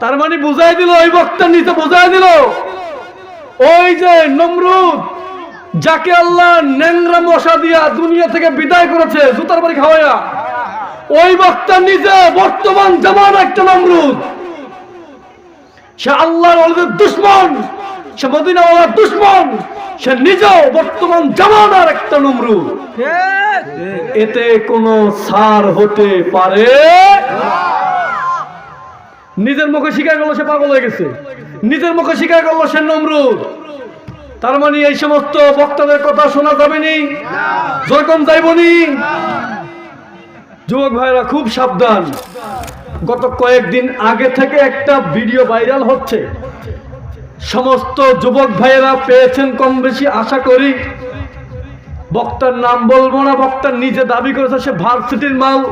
তার মানে বুঝাই দিল ওই বক্তা নিতে বুঝাই দিল। ওই যে নমরুদ যাকে আল্লাহ ন্যাংরা মশা দিয়া দুনিয়া থেকে বিদায় করেছে জুতার বাড়ি খাওয়াইয়া ওই বক্তা নিজে বর্তমান জামান একটা নমরুদ। সে আল্লাহর দুশ্মন সে মদিনাওয়ালার দুশ্মন সে নিজেও বর্তমান জামানার একটা নমরুদ। এতে কোনো সার হতে পারে? নিজের মুখে স্বীকার করল সে পাগল হয়ে গেছে। নিজের মুখে স্বীকার করল সে নমরুদ। তার মানে এই সমস্ত বক্তাদের কথা শোনা যাবে নি? যেরকম যাইবনি যুবক ভাইরা, খুব সাবধান। গত কয়েকদিন আগে থেকে একটা ভিডিও ভাইরাল হচ্ছে। সমস্ত যুবক ভাইয়েরা পেয়েছেন কম বেশি, আশা করি। বক্তার নাম বলব না বক্তার নিজে দাবি করেছে সে ভার্সিটির মাল।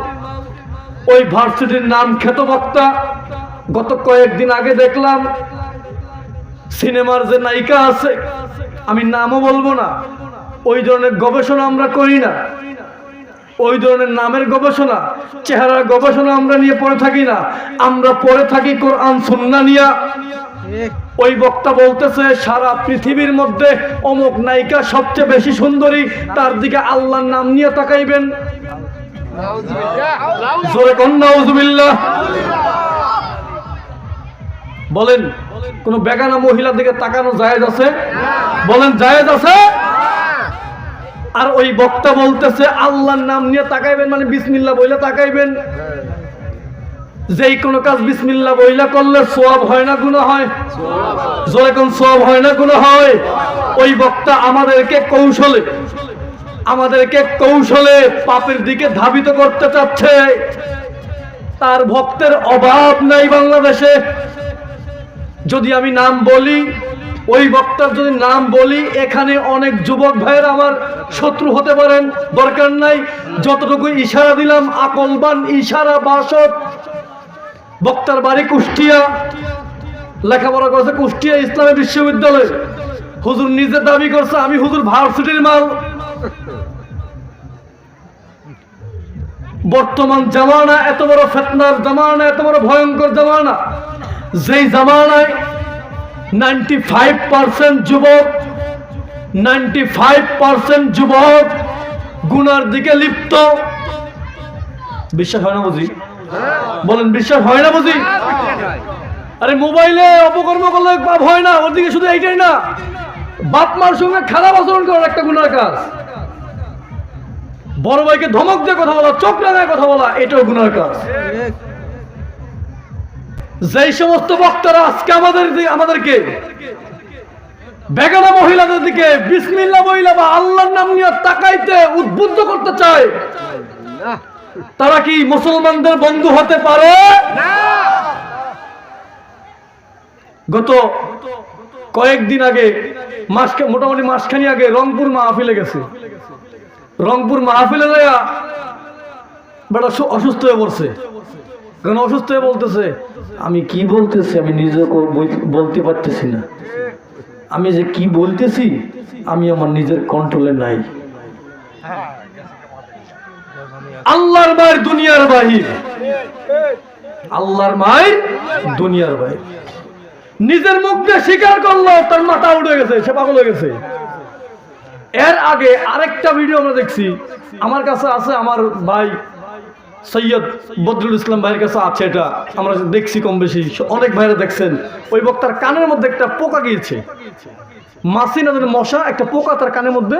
ওই ভার্সিটির নাম খ্যাত বক্তা। গত কয়েকদিন আগে দেখলাম সিনেমার যে নায়িকা আছে আমি নামও বলব না ওই ধরনের গবেষণা আমরা করি না। ওই ধরনের নামের গবেষণা চেহারার গবেষণা আমরা নিয়ে পড়ে থাকি না। আমরা পড়ে থাকি কোরআন সুন্না নিয়া। ওই বক্তা বলতেছে সারা পৃথিবীর মধ্যে অমুক নায়িকা সবচেয়ে বেশি সুন্দরী তার দিকে আল্লাহর নাম নিয়ে তাকাইবেন। জোরে কন্যা বলেন, কোন বেগানা মহিলার দিকে তাকানো জায়েজ আছে? বলেন, জায়েজ আছে? আর ওই বক্তা বলতেছে, আল্লাহর নাম নিয়ে তাকাইবেন মানে বিসমিল্লাহ বইলে তাকাইবেন। যেই কোনো কাজ বিসমিল্লাহ বইলা করলে সোয়াব হয় না গুণ হয়। জোরে কোন সোয়াব হয় না গুণ হয়? ওই বক্তা আমাদেরকে কৌশলে আমাদেরকে কৌশলে পাপের দিকে ধাবিত করতে চাচ্ছে। তার ভক্তের অভাব নাই বাংলাদেশে। যদি আমি নাম বলি, ওই বক্তার যদি নাম বলি, এখানে অনেক যুবক ভাইয়ের আমার শত্রু হতে পারেন, দরকার নাই, যতটুকু ইশারা দিলাম, আকলবান ইশারা বাসত বক্তার বাড়ি কুষ্টিয়া, লেখাপড়া করেছে কুষ্টিয়া ইসলামী বিশ্ববিদ্যালয়। হুজুর নিজে দাবি করছে, আমি হুজুর ভার্সিটির মাল। বর্তমান জামানা এত বড় ফেতনার জামানা, এত বড় ভয়ঙ্কর জামানা। যেই জামানায় নাইনটি ফাইভ পার্সেন্ট যুবক নাইনটি ফাইভ পার্সেন্ট যুবক গুনার দিকে লিপ্ত। বিশ্বাস হয় না বুঝি? বলেন, বিশ্বাস হয় না বুঝি? আরে মোবাইলে অপকর্ম করলে পাপ হয় না, ওর দিকে শুধু এইটাই না। বাপ মার সঙ্গে খারাপ আচরণ করার একটা গুনার কাজ। বড় ভাইকে ধমক দিয়ে কথা বলা, চোখ রাঙায় কথা বলা, এটাও গুনার কাজ। যেই সমস্ত বক্তারা আজকে আমাদের আমাদেরকে বেগানা মহিলাদের দিকে বিসমিল্লা মহিলা বা আল্লাহর নাম নিয়ে তাকাইতে উদ্বুদ্ধ করতে চায়, তারা কি মুসলমানদের বন্ধু হতে পারে? গত কয়েকদিন আগে মোটামুটি মাসখানি আগে রংপুর মাহফিলে গেছে। রংপুর মাহফিলে বেটা অসুস্থ হয়ে পড়ছে। কারণ অসুস্থ হয়ে বলতেছে, আমি কি বলতেছি? আমি নিজেকে বলতে পারতেছি না। আমি যে কি বলতেছি, আমি আমার নিজের কন্ট্রোলে নাই। আল্লাহর মায়ের দুনিয়ার বাহির। আল্লাহর মায়ের দুনিয়ার বাহির। নিজের মুখ স্বীকার করল, তার মাথা উঠে গেছে, সে পাগল হয়ে গেছে। এর আগে আরেকটা ভিডিও আমরা দেখছি। আমার কাছে আছে, আমার ভাই সৈয়দ বদরুল ইসলাম ভাইয়ের কাছে আছে এটা। আমরা দেখছি কম বেশি। অনেক ভাইরা দেখছেন। ওই বক্তার কানের মধ্যে একটা পোকা গিয়েছে। মাসি না মশা, একটা পোকা তার কানের মধ্যে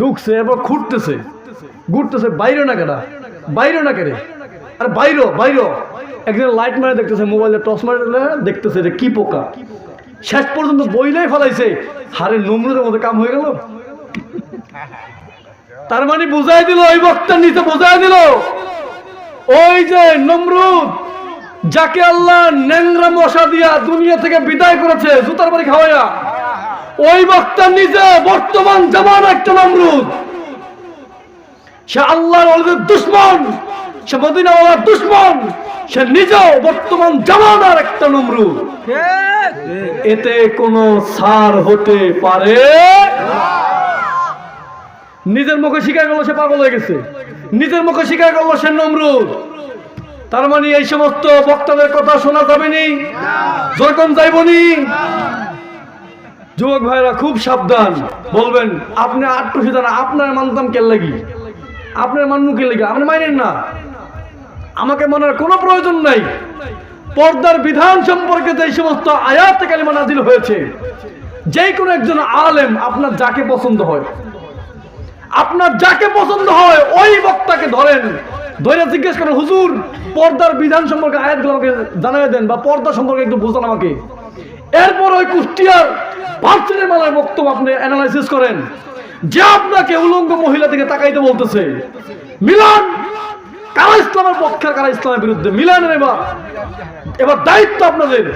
ঢুকছে, এরপর খুঁড়তেছে ঘুরতেছে, বাইরে না কেনা বাইরে না কেড়ে? আর বাইরো বাইরো। একজন লাইট মারে দেখতেছে, মোবাইলে টর্চ মারে দেখতেছে যে কি পোকা। শেষ পর্যন্ত বইলেই ফলাইছে। হারে নমরুদের মধ্যে কাম হয়ে গেল। তার মানে বুঝাই দিল, ওই বক্তার নিচে বোঝাই দিল। ওই যে নমরুদ, যাকে আল্লাহ ন্যাংরা মশা দিয়া দুনিয়া থেকে বিদায় করেছে, জুতার বাড়ি খাওয়াইয়া। ওই বক্তা নিজে বর্তমান জামান একটা নমরুদ। সে আল্লাহর দুশ্মন, সে মদিনাওয়ালার দুশ্মন, সে নিজেও বর্তমান জামানার একটা নমরুদ। এতে কোনো সার হতে পারে? নিজের মুখে স্বীকার করল সে পাগল হয়ে গেছে। নিজের মুখে স্বীকার করল সে নমরুদ। তার মানে এই সমস্ত বক্তাদের কথা শোনা যাবে নি? যখন যাইবনি যুবক ভাইরা, খুব সাবধান। বলবেন, আপনি আটটু সিধান আপনার মানতাম কেন লাগি? আপনার মানমু কে লাগি? আপনি মানেন না। আমাকে মানার কোনো প্রয়োজন নাই। পর্দার বিধান সম্পর্কে যে সমস্ত আয়াত কালিমা নাজিল হয়েছে যে কোনো একজন আলেম আপনার যাকে পছন্দ হয় আপনার যাকে পছন্দ হয়, ওই বক্তাকে ধরেন। ধরে জিজ্ঞেস করেন, হুজুর, পর্দার বিধান সম্পর্কে আয়াতগুলো আমাকে জানাই দেন বা পর্দা সম্পর্কে একটু বোঝান আমাকে। এরপর ওই কুষ্টিয়ার পার্সেলের মালার বক্তব্য আপনি অ্যানালাইসিস করেন। যে আপনাকে উলঙ্গ মহিলা থেকে তাকাইতে বলতেছে, মিলান, কারা ইসলামের পক্ষে কারা ইসলামের বিরুদ্ধে? মিলান এবার এবার দায়িত্ব আপনাদের।